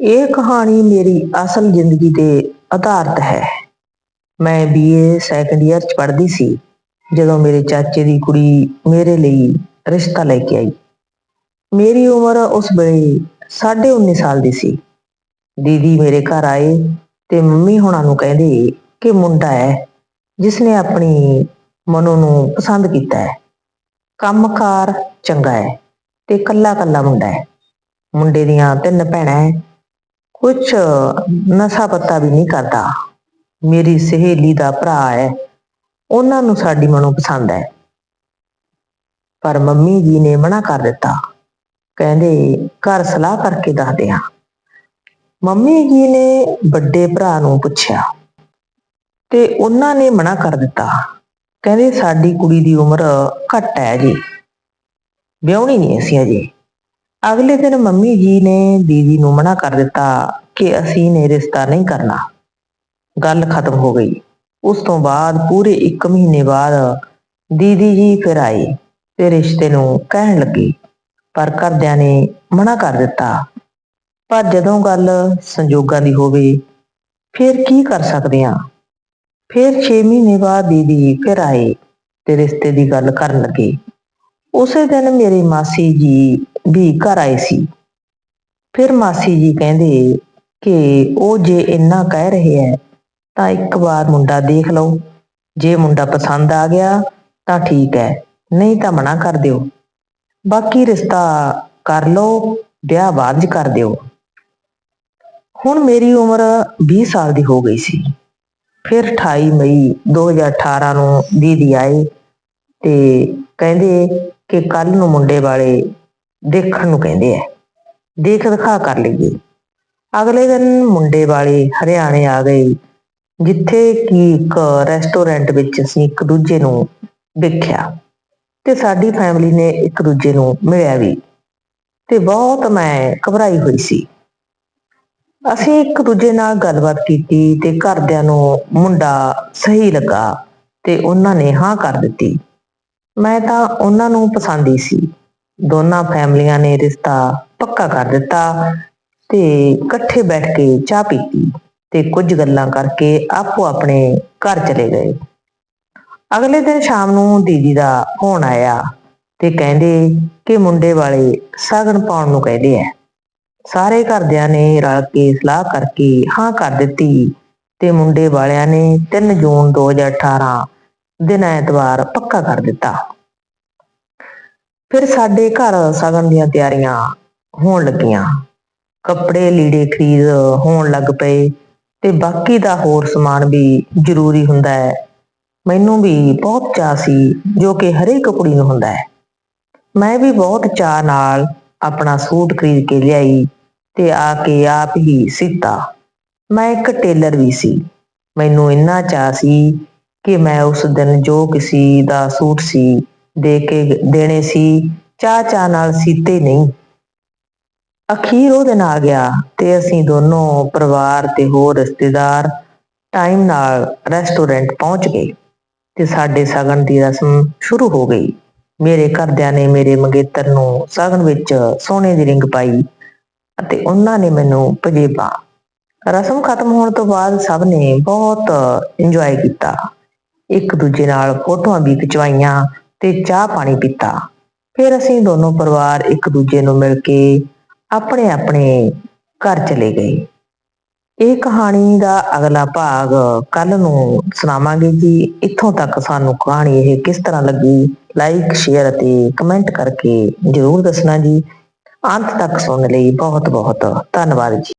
ਇਹ ਕਹਾਣੀ ਮੇਰੀ ਅਸਲ ਜ਼ਿੰਦਗੀ ਤੇ ਆਧਾਰਿਤ ਹੈ। ਮੈਂ ਬੀਏ ਸੈਕੰਡ ਇਅਰ ਚ ਪੜ੍ਹਦੀ ਸੀ, ਜਦੋਂ ਮੇਰੇ ਚਾਚੇ ਦੀ ਕੁੜੀ ਮੇਰੇ ਲਈ ਰਿਸ਼ਤਾ ਲੈ ਕੇ ਆਈ। ਮੇਰੀ ਉਮਰ ਉਸ ਵੇਲੇ 19.5 ਸਾਲ ਦੀ ਸੀ। ਦੀਦੀ ਮੇਰੇ ਘਰ ਆਏ ਤੇ ਮੰਮੀ ਹੁਣਾਂ ਨੂੰ ਕਹਿੰਦੇ ਕਿ ਮੁੰਡਾ ਹੈ ਜਿਸ ਨੇ ਆਪਣੀ ਮਨੋ ਨੂੰ ਪਸੰਦ ਕੀਤਾ ਹੈ। ਕੰਮਕਾਰ ਚੰਗਾ ਹੈ ਤੇ ਕੱਲਾ ਕੱਲਾ ਮੁੰਡਾ ਹੈ। ਮੁੰਡੇ ਦੀਆਂ ਤਿੰਨ ਭੈਣਾਂ ਕੁਛ ਨਸ਼ਾ ਪੱਤਾ ਵੀ ਨਹੀਂ ਕਰਦਾ। ਮੇਰੀ ਸਹੇਲੀ ਦਾ ਭਰਾ ਹੈ। ਉਹਨਾਂ ਨੂੰ ਸਾਡੀ ਮਨੋਂ ਪਸੰਦ ਹੈ। ਪਰ ਮੰਮੀ ਜੀ ਨੇ ਮਨਾ ਕਰ ਦਿੱਤਾ। ਕਹਿੰਦੇ, ਘਰ ਸਲਾਹ ਕਰਕੇ ਦੱਸਦੇ ਹਾਂ। ਮੰਮੀ ਜੀ ਨੇ ਵੱਡੇ ਭਰਾ ਨੂੰ ਪੁੱਛਿਆ ਤੇ ਉਹਨਾਂ ਨੇ ਮਨਾ ਕਰ ਦਿੱਤਾ। ਕਹਿੰਦੇ, ਸਾਡੀ ਕੁੜੀ ਦੀ ਉਮਰ ਘੱਟ ਹੈ ਜੀ। ਵਿਆਹਣੀ ਨਹੀਂ ਅਸੀਂ ਅਜੇ। ਅਗਲੇ ਦਿਨ ਮੰਮੀ ਜੀ ਨੇ ਦੀਦੀ ਨੂੰ ਮਨਾ ਕਰ ਦਿੱਤਾ ਕਿ ਅਸੀਂ ਨੇ ਰਿਸ਼ਤਾ ਨਹੀਂ ਕਰਨਾ। ਗੱਲ ਖਤਮ ਹੋ ਗਈ। ਉਸ ਤੋਂ ਬਾਅਦ ਪੂਰੇ 1 ਮਹੀਨੇ ਬਾਅਦ ਦੀਦੀ ਜੀ ਫਿਰ ਆਏ ਤੇ ਰਿਸ਼ਤੇ ਨੂੰ ਕਹਿਣ ਲੱਗੇ। ਪਰ ਘਰਦਿਆਂ ਨੇ ਮਨਾ ਕਰ ਦਿੱਤਾ। ਪਰ ਜਦੋਂ ਗੱਲ ਸੰਜੋਗਾਂ ਦੀ ਹੋਵੇ, ਫਿਰ ਕੀ ਕਰ ਸਕਦੇ ਆ? ਫਿਰ 6 ਮਹੀਨੇ ਬਾਅਦ ਦੀਦੀ ਫਿਰ ਆਏ ਤੇ ਰਿਸ਼ਤੇ ਦੀ ਗੱਲ ਕਰਨ ਲੱਗੇ। ਉਸੇ ਦਿਨ ਮੇਰੇ ਮਾਸੀ ਜੀ ਵੀ ਘਰ ਆਏ ਸੀ। ਫਿਰ ਮਾਸੀ ਜੀ ਕਹਿੰਦੇ ਕਿ ਉਹ ਜੇ ਇੰਨਾ ਕਹਿ ਰਹੇ ਹੈ ਤਾਂ ਇੱਕ ਵਾਰ ਮੁੰਡਾ ਦੇਖ ਲਓ। ਜੇ ਮੁੰਡਾ ਪਸੰਦ ਆ ਗਿਆ, ਤਾਂ ਠੀਕ ਹੈ ਨਹੀਂ ਤਾਂ ਮਨਾ ਕਰ ਦਿਓ। ਬਾਕੀ ਰਿਸ਼ਤਾ ਕਰ ਲਓ, ਵਿਆਹ ਬਾਅਦ ਚ ਕਰ ਦਿਓ। ਹੁਣ ਮੇਰੀ ਉਮਰ 20 ਸਾਲ ਦੀ ਹੋ ਗਈ ਸੀ। ਫਿਰ 28 ਮਈ 2018 ਨੂੰ ਦੀਦੀ ਆਏ ਤੇ ਕਹਿੰਦੇ ਕਿ ਕੱਲ ਨੂੰ ਮੁੰਡੇ ਵਾਲੇ ਦੇਖਣ ਨੂੰ ਕਹਿੰਦੇ ਐ ਦੇਖ ਦਿਖਾ ਕਰ ਲਈਏ। ਅਗਲੇ ਦਿਨ ਮੁੰਡੇ ਵਾਲੇ ਹਰਿਆਣੇ ਆ ਗਏ, ਜਿੱਥੇ ਕਿ ਇੱਕ ਰੈਸਟੋਰੈਂਟ ਵਿੱਚ ਅਸੀਂ ਇੱਕ ਦੂਜੇ ਨੂੰ ਦੇਖਿਆ ਤੇ ਸਾਡੀ ਫੈਮਿਲੀ ਨੇ ਇੱਕ ਦੂਜੇ ਨੂੰ ਮਿਲਿਆ ਵੀ ਤੇ ਬਹੁਤ ਮੈਂ ਘਬਰਾਈ ਹੋਈ ਸੀ। ਅਸੀਂ ਇੱਕ ਦੂਜੇ ਨਾਲ ਗੱਲਬਾਤ ਕੀਤੀ ਤੇ ਘਰਦਿਆਂ ਨੂੰ ਮੁੰਡਾ ਸਹੀ ਲੱਗਾ ਤੇ ਉਹਨਾਂ ਨੇ ਹਾਂ ਕਰ ਦਿੱਤੀ। ਮੈਂ ਤਾਂ ਉਹਨਾਂ ਨੂੰ ਪਸੰਦ ਹੀ ਸੀ। ਦੋਨਾਂ ਫੈਮਲੀਆਂ ਨੇ ਰਿਸ਼ਤਾ ਪੱਕਾ ਕਰ ਦਿੱਤਾ ਤੇ ਇਕੱਠੇ ਬੈਠ ਕੇ ਚਾਹ ਪੀਤੀ ਤੇ ਕੁਝ ਗੱਲਾਂ ਕਰਕੇ ਆਪੋ ਆਪਣੇ ਘਰ ਚਲੇ ਗਏ। ਅਗਲੇ ਦਿਨ ਸ਼ਾਮ ਨੂੰ ਦੀਦੀ ਦਾ ਫੋਨ ਆਇਆ ਤੇ ਕਹਿੰਦੇ ਕਿ ਮੁੰਡੇ ਵਾਲੇ ਸਾਗਣ ਪਾਉਣ ਨੂੰ ਕਹਿੰਦੇ ਐ ਸਾਰੇ ਘਰਦਿਆਂ ਨੇ ਰਲ ਕੇ ਸਲਾਹ ਕਰਕੇ ਹਾਂ ਕਰ ਦਿੱਤੀ ਤੇ ਮੁੰਡੇ ਵਾਲਿਆਂ ਨੇ 3 ਜੂਨ 2018 ਦਿਨ ਐਤਵਾਰ ਪੱਕਾ ਕਰ ਦਿੱਤਾ। ਫਿਰ ਸਾਡੇ ਘਰ ਸਗਨ ਦੀਆਂ ਤਿਆਰੀਆਂ ਹੋਣ ਲੱਗੀਆਂ। ਕੱਪੜੇ ਲੀੜੇ ਖਰੀਦ ਹੋਣ ਲੱਗ ਪਏ ਤੇ ਬਾਕੀ ਦਾ ਹੋਰ ਸਮਾਨ ਵੀ ਜ਼ਰੂਰੀ ਹੁੰਦਾ ਹੈ। ਮੈਨੂੰ ਵੀ ਬਹੁਤ ਚਾਅ ਸੀ ਜੋ ਕਿ ਹਰੇਕ ਕੁੜੀ ਨੂੰ ਹੁੰਦਾ ਹੈ। ਮੈਂ ਵੀ ਬਹੁਤ ਚਾਅ ਨਾਲ ਆਪਣਾ ਸੂਟ ਖਰੀਦ ਕੇ ਲਿਆਈ ਤੇ ਆ ਕੇ ਆਪ ਹੀ ਸੀਤਾ। ਮੈਂ ਇੱਕ ਟੇਲਰ ਵੀ ਸੀ। ਮੈਨੂੰ ਇੰਨਾ ਚਾਅ ਸੀ ਕਿ ਮੈਂ ਉਸ ਦਿਨ ਜੋ ਕਿਸੇ ਦਾ ਸੂਟ ਸੀ ਦੇ ਕੇ ਦੇਣੇ ਸੀ ਚਾਹ ਚਾਹ ਨਾਲ ਸੀਤੇ ਨਹੀਂ। ਅਖੀਰ ਉਹ ਦਿਨ ਆ ਗਿਆ ਤੇ ਅਸੀਂ ਦੋਨੋਂ ਪਰਿਵਾਰ ਤੇ ਹੋਰ ਰਿਸ਼ਤੇਦਾਰ ਟਾਈਮ ਨਾਲ ਰੈਸਟੋਰੈਂਟ ਪਹੁੰਚ ਗਏ ਤੇ ਸਾਡੇ ਸਗਨ ਦੀ ਰਸਮ ਸ਼ੁਰੂ ਹੋ ਗਈ। ਮੇਰੇ ਘਰਦਿਆਂ ਨੇ ਮੇਰੇ ਮੰਗੇਤਰ ਨੂੰ ਸਗਨ ਵਿੱਚ ਸੋਨੇ ਦੀ ਰਿੰਗ ਪਾਈ ਅਤੇ ਉਹਨਾਂ ਨੇ ਮੈਨੂੰ ਪਜੇਬਾ ਰਸਮ ਖਤਮ ਹੋਣ ਤੋਂ ਬਾਅਦ ਸਭ ਨੇ ਬਹੁਤ ਇੰਜੋਏ ਕੀਤਾ। ਇੱਕ ਦੂਜੇ ਨਾਲ ਫੋਟੋਆਂ ਵੀ ਖਿਚਵਾਈਆਂ ਤੇ ਚਾਹ ਪਾਣੀ ਪੀਤਾ। ਫਿਰ ਅਸੀਂ ਦੋਨੋਂ ਪਰਿਵਾਰ ਇੱਕ ਦੂਜੇ ਨੂੰ ਮਿਲ ਕੇ ਆਪਣੇ ਆਪਣੇ ਘਰ ਚਲੇ ਗਏ। ਇਹ ਕਹਾਣੀ ਦਾ ਅਗਲਾ ਭਾਗ ਕੱਲ ਨੂੰ ਸੁਣਾਵਾਂਗੇ ਜੀ। ਇੱਥੋਂ ਤੱਕ ਸਾਨੂੰ ਕਹਾਣੀ ਇਹ ਕਿਸ ਤਰ੍ਹਾਂ ਲੱਗੀ? ਲਾਈਕ ਸ਼ੇਅਰ ਅਤੇ ਕਮੈਂਟ ਕਰਕੇ ਜਰੂਰ ਦੱਸਣਾ ਜੀ। ਅੰਤ ਤੱਕ ਸੁਣਨ ਲਈ ਬਹੁਤ ਬਹੁਤ ਧੰਨਵਾਦ ਜੀ।